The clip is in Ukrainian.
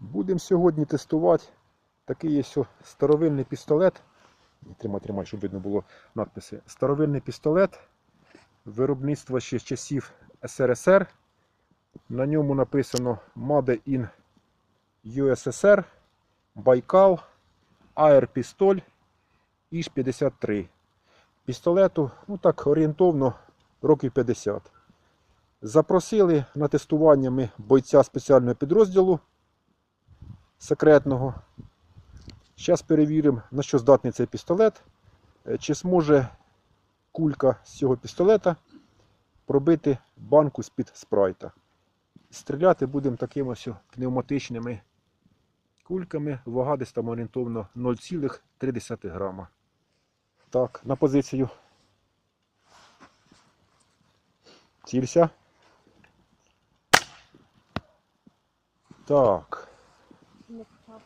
Будемо сьогодні тестувати такий ось старовинний пістолет. Тримай, тримай, щоб видно було надписи. Старовинний пістолет виробництва ще з часів СРСР. На ньому написано Made in USSR, Байкал, Air Пістоль, Іж 53. Пістолету, ну так, орієнтовно років 50. Запросили на тестування ми бойця спеціального підрозділу секретного. Зараз перевіримо, на що здатний цей пістолет. Е, Чи зможе кулька з цього пістолета пробити банку з-під спрайта. Стріляти будемо такими ось пневматичними кульками. Вага десь там орієнтовно 0,3 грама. Так, на позицію. Цілься. Так. içinde tutar.